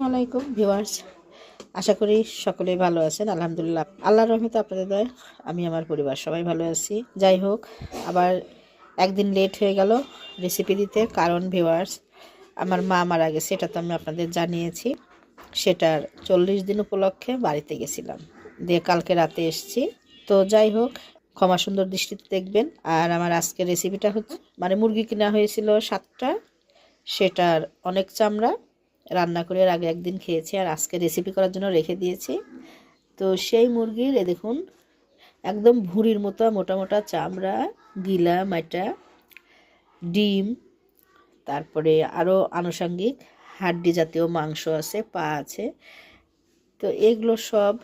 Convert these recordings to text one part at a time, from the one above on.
আসসালামাইকুম ভিওয়ার্স আশা করি সকলেই ভালো আছেন। আলহামদুলিল্লাহ, আল্লাহর রহমতে আপনাদের দয়। আমি আমার পরিবার, সবাই ভালো আছি। যাই হোক, আবার একদিন লেট হয়ে গেল রেসিপি দিতে। কারণ ভিওয়ার্স আমার মা মারা গেছে, এটা তো আমি আপনাদের জানিয়েছি। সেটার চল্লিশ দিন উপলক্ষে বাড়িতে গেছিলাম। দিয়ে কালকে রাতে এসেছি। তো যাই হোক, ক্ষমা সুন্দর দৃষ্টিতে দেখবেন। আর আমার আজকের রেসিপিটা হচ্ছে মানে মুরগি কেনা হয়েছিল সাতটা। সেটার অনেক চামড়া। রান্না করে আগে একদিন খেয়েছি আর আজকে রেসিপি করার জন্য রেখে দিয়েছি। তো সেই মুরগির, এ দেখুন, একদম ভুঁড়ির মতো মোটা মোটা চামড়া, গিলা মাটা ডিম, তারপরে আরও আনুষঙ্গিক হাড্ডি জাতীয় মাংস আছে, পা আছে। তো এগুলো সব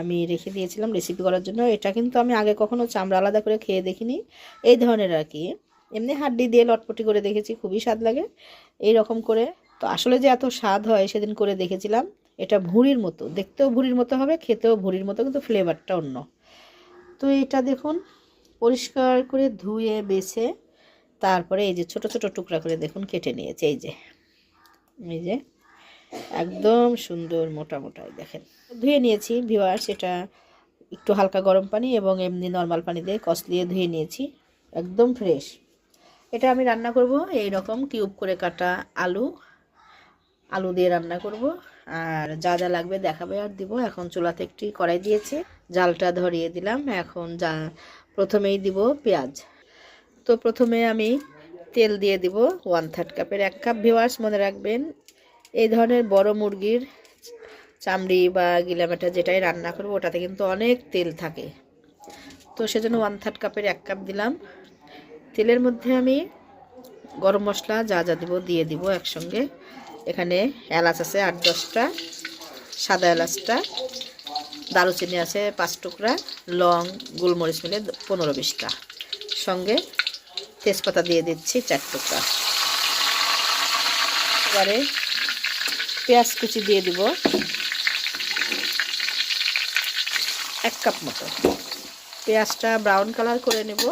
আমি রেখে দিয়েছিলাম রেসিপি করার জন্য। এটা কিন্তু আমি আগে কখনো চামড়া আলাদা করে খেয়ে দেখিনি। এই ধরনের আর কি। এমনি হাড্ডি দিয়ে লটপটি করে দেখেছি, খুবই স্বাদ লাগে। এই রকম করে তো আসলে যে এত স্বাদ হয় সেদিন করে দেখেছিলাম। এটা ভুঁড়ির মতো। দেখতেও ভুঁড়ির মতো হবে, খেতেও ভুঁড়ির মতো, কিন্তু ফ্লেভারটা অন্য। তো এটা দেখুন, পরিষ্কার করে ধুয়ে, বেছে, তারপরে এই যে ছোট ছোট টুকরা করে দেখুন কেটে নিয়েছে। এই যে এই যে, একদম সুন্দর মোটা মোটাই দেখেন। ধুয়ে নিয়েছি ভিওয়ার সেটা একটু হালকা গরম পানি এবং এমনি নর্মাল পানি দিয়ে কষ দিয়ে ধুয়ে নিয়েছি, একদম ফ্রেশ। এটা আমি রান্না করব এই রকম কিউব করে কাটা আলু আলু দিয়ে রান্না করব। আর যা যা লাগবে দেখাবে আর দিব। এখন চুলাতে একটি কড়াই দিয়েছি। জালটা ধরিয়ে দিলাম। এখন যা প্রথমেই দিব পেঁয়াজ। তো প্রথমে আমি তেল দিয়ে দিব ওয়ান থার্ড কাপের। এক কাপ ভিওয়ার্স মনে রাখবেন, এই ধরনের বড় মুরগির চামড়ি বা গিলামেটা যেটাই রান্না করব, ওটাতে কিন্তু অনেক তেল থাকে। তো সেজন্য ওয়ান থার্ড কাপের এক কাপ দিলাম। তেলের মধ্যে আমি গরম মশলা যা যা দিব দিয়ে দিব একসঙ্গে। এখানে এলাচ আছে আট, দশটা, সাদা এলাচটা, দারুচিনি আছে পাঁচ টুকরা, লং, গোলমরিচ মিলে পনেরো বিশটা। সঙ্গে তেজপাতা দিয়ে দিচ্ছি চার টুকরা। এবারে পেঁয়াজ কুচি দিয়ে দিব এক কাপ মতো। পেঁয়াজটা ব্রাউন কালার করে নেব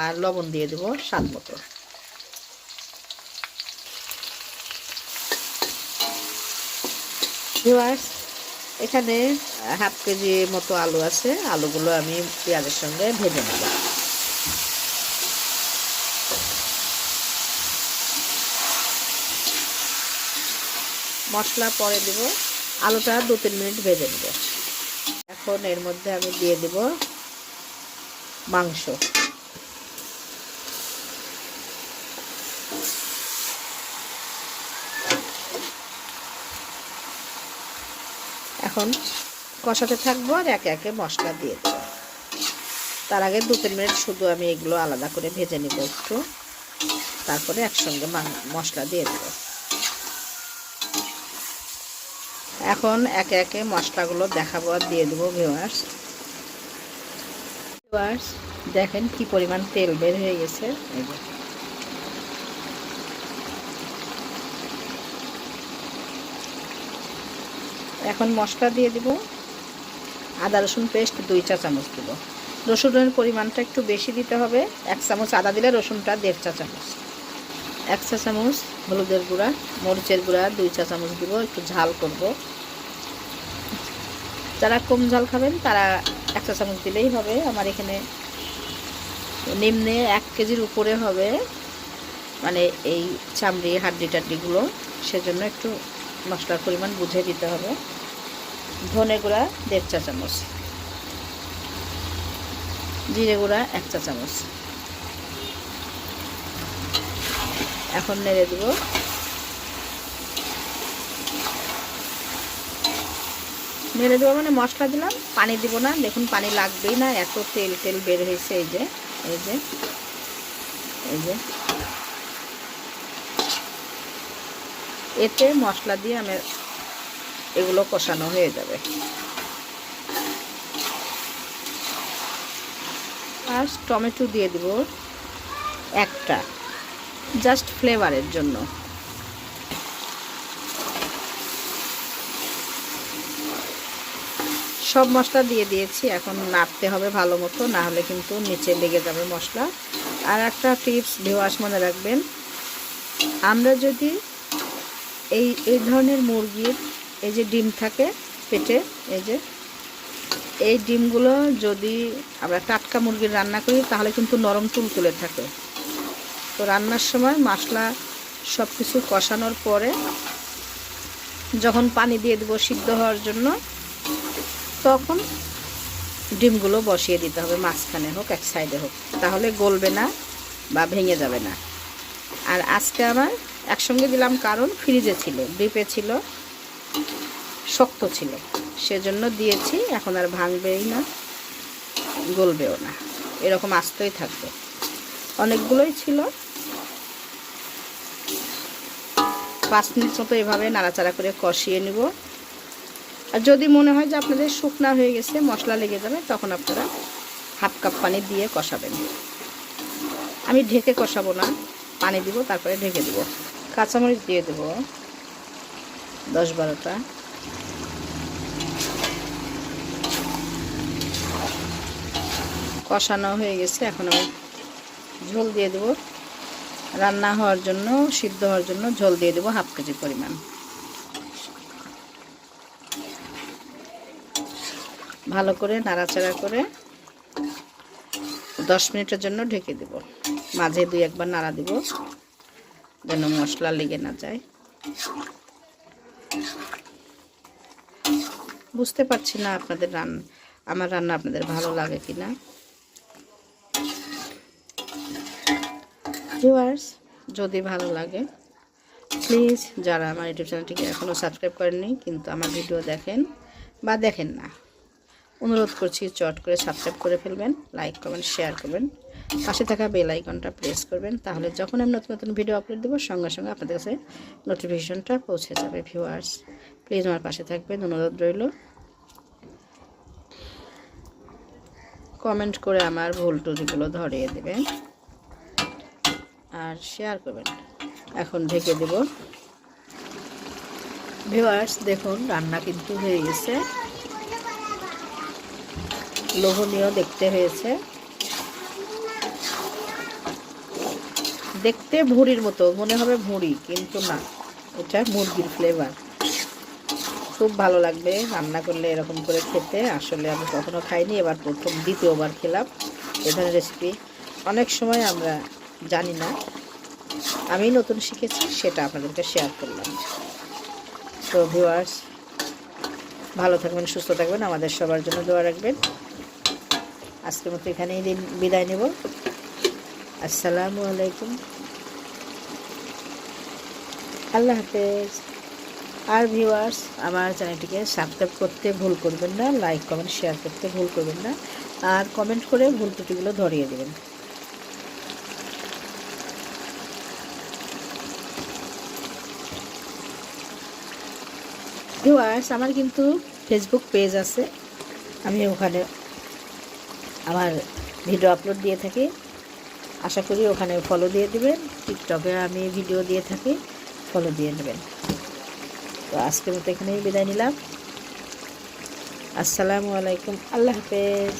আর লবণ দিয়ে দেব স্বাদ মতো। ভিউয়ার্স এখানে হাফ কেজি মতো আলু আছে। আলুগুলো আমি পেঁয়াজের সঙ্গে ভেজে নেব। মশলা পরে দেব। আলুটা দু তিন মিনিট ভেজে নেব। এখন এর মধ্যে আমি দিয়ে দেব মাংস। এখন কষাতে থাকব আর একে একে মশলা দিয়ে দেবো। তার আগে দু তিন মিনিট শুধু আমি এগুলো আলাদা করে ভেজে নিব একটু। তারপরে একসঙ্গে মশলা দিয়ে দেব। এখন একে একে মশলাগুলো দেখাবো আর দিয়ে দেবো ভিওয়ার্স ভিওয়ার্স দেখেন কি পরিমাণ তেল বের হয়ে গেছে এই যে এখন মশলা দিয়ে দিব। আদা, রসুন পেস্ট দুই চা চামচ দেবো। রসুনের পরিমাণটা একটু বেশি দিতে হবে। এক চামচ আদা দিলে রসুনটা দেড় চা চামচ। এক চা চামচ হলুদের গুঁড়া, মরিচের গুঁড়া দুই চা চামচ দিব, একটু ঝাল করব। যারা কম ঝাল খাবেন, তারা এক চা চামচ দিলেই হবে। আমার এখানে নিম্নে এক কেজির উপরে হবে মানে এই চামড়ি হাড্ডি টাড্ডিগুলো সেজন্য একটু মশলার পরিমাণ বুঝে দিতে হবে। ধনে গুঁড়া দেড় চা চামচ। জিরে গুঁড়া এক চা চামচ। এখন নেড়ে দেব। নেড়ে দেবো মানে মশলা দিলাম, পানি দিব না। দেখুন পানি লাগবেই না, এত তেল তেল বের হয়েছে এই যে এই যে এই যে। এতে মশলা দিয়ে আমি এগুলো কষানো হয়ে যাবে। আর টমেটো দিয়ে দেব একটা জাস্ট ফ্লেভারের জন্য। সব মশলা দিয়ে দিয়েছি, এখন নাড়তে হবে ভালো মতো, না হলে কিন্তু নিচে লেগে যাবে মশলা। আর একটা টিপস ভিওয়াস মনে রাখবেন, আমরা যদি এই এই ধরনের মুরগির এই যে ডিম থাকে পেটে, এই যে। এই ডিমগুলো যদি আমরা টাটকা মুরগির রান্না করি, তাহলে কিন্তু নরম তুলতুলে থাকে। তো রান্নার সময় মশলা সব কিছু কষানোর পরে যখন পানি দিয়ে দেবো সিদ্ধ হওয়ার জন্য, তখন ডিমগুলো বসিয়ে দিতে হবে, মাঝখানে হোক, এক সাইডে হোক। তাহলে গলবে না বা ভেঙে যাবে না। আর আজকে আমার একসঙ্গে দিলাম কারণ ফ্রিজে ছিল, ডিপে ছিল। শক্ত ছিল। সেজন্য দিয়েছি, এখন আর ভাঙবেই না, গলবেও না। এরকম আস্তই থাকবে। অনেকগুলোই ছিল। পাঁচ মিনিট মতো এভাবে নাড়াচাড়া করে কষিয়ে নিব। আর যদি মনে হয় যে আপনাদের শুকনা হয়ে গেছে, মশলা লেগে যাবে, তখন আপনারা হাফ কাপ পানি দিয়ে কষাবেন। আমি ঢেকে কষাবো না। পানি দিব, তারপরে ঢেকে দিব। কাঁচামরিচ দিয়ে দেবো। দশ বারোটা। কষানো হয়ে গেছে, এখন আমি ঝোল দিয়ে দেবো। রান্না হওয়ার জন্য, সিদ্ধ হওয়ার জন্য ঝোল দিয়ে দেবো হাফ কেজি পরিমাণ। ভালো করে নাড়াচাড়া করে দশ মিনিটের জন্য ঢেকে দেব। মাঝে দুই একবার নাড়া দিব, যেন মশলা লেগে না যায়। বুঝতে পারছি না আপনাদের রান্না আমার রান্না আপনাদের ভালো লাগে কি না ভিউয়ার্স যদি ভালো লাগে প্লিজ যারা আমার ইউটিউব চ্যানেলটিকে এখনও সাবস্ক্রাইব করেননি, কিন্তু আমার ভিডিও দেখেন বা দেখেন না অনুরোধ করছি চট করে সাবস্ক্রাইব করে ফেলবেন লাইক করবেন শেয়ার করবেন, পাশে থাকা বেল আইকনটা প্রেস করবেন, তাহলে যখন আমি নতুন নতুন ভিডিও আপলোড দেবো, সঙ্গে সঙ্গে আপনাদের কাছে নোটিফিকেশনটা পৌঁছে যাবে ভিউয়ার্স প্লিজ আমার পাশে থাকবেন, অনুরোধ রইল। কমেন্ট করে আমার ভুল টুলগুলো ধরিয়ে দেবেন আর শেয়ার করবেন। এখন ঢেকে দেব। ভিউয়ার্স দেখুন, রান্না কিন্তু হয়ে গেছে। লোভনীয় দেখতে হয়েছে। দেখতে ভুঁড়ির মতো, মনে হবে ভুঁড়ি, কিন্তু না, এটা মুরগির ফ্লেভার খুব ভালো লাগবে রান্না করলে এরকম করে খেতে। আসলে আমি কখনো খাইনি, এবার প্রথম, দ্বিতীয়বার খেলাম এ ধরনের রেসিপি অনেক সময় আমরা জানি না, আমি নতুন শিখেছি, সেটা আপনাদেরকে শেয়ার করলাম। তো ভিউয়ার্স ভালো থাকবেন, সুস্থ থাকবেন, আমাদের সবার জন্য দোয়া রাখবেন। আজকের মতো এখানেই বিদায় নেব। আসসালামু আলাইকুম। আল্লাহ হাফেজ। আর ভিউয়ার্স, আমার চ্যানেলটিকে সাবস্ক্রাইব করতে ভুল করবেন না, লাইক, কমেন্ট, শেয়ার করতে ভুল করবেন না, আর কমেন্ট করে ভুল ত্রুটিগুলো ধরিয়ে দেবেন। ভিউয়ার্স, আমার কিন্তু ফেসবুক পেজ আছে। আমি ওখানে আমার ভিডিও আপলোড দিয়ে থাকি। আশা করি ওখানে ফলো দিয়ে দেবেন। টিকটকে আমি ভিডিও দিয়ে থাকি ফলো দিয়ে নেবেন। তো আজকের মতো এখানেই বিদায় নিলাম। আসসালামু আলাইকুম। আল্লাহ হাফেজ।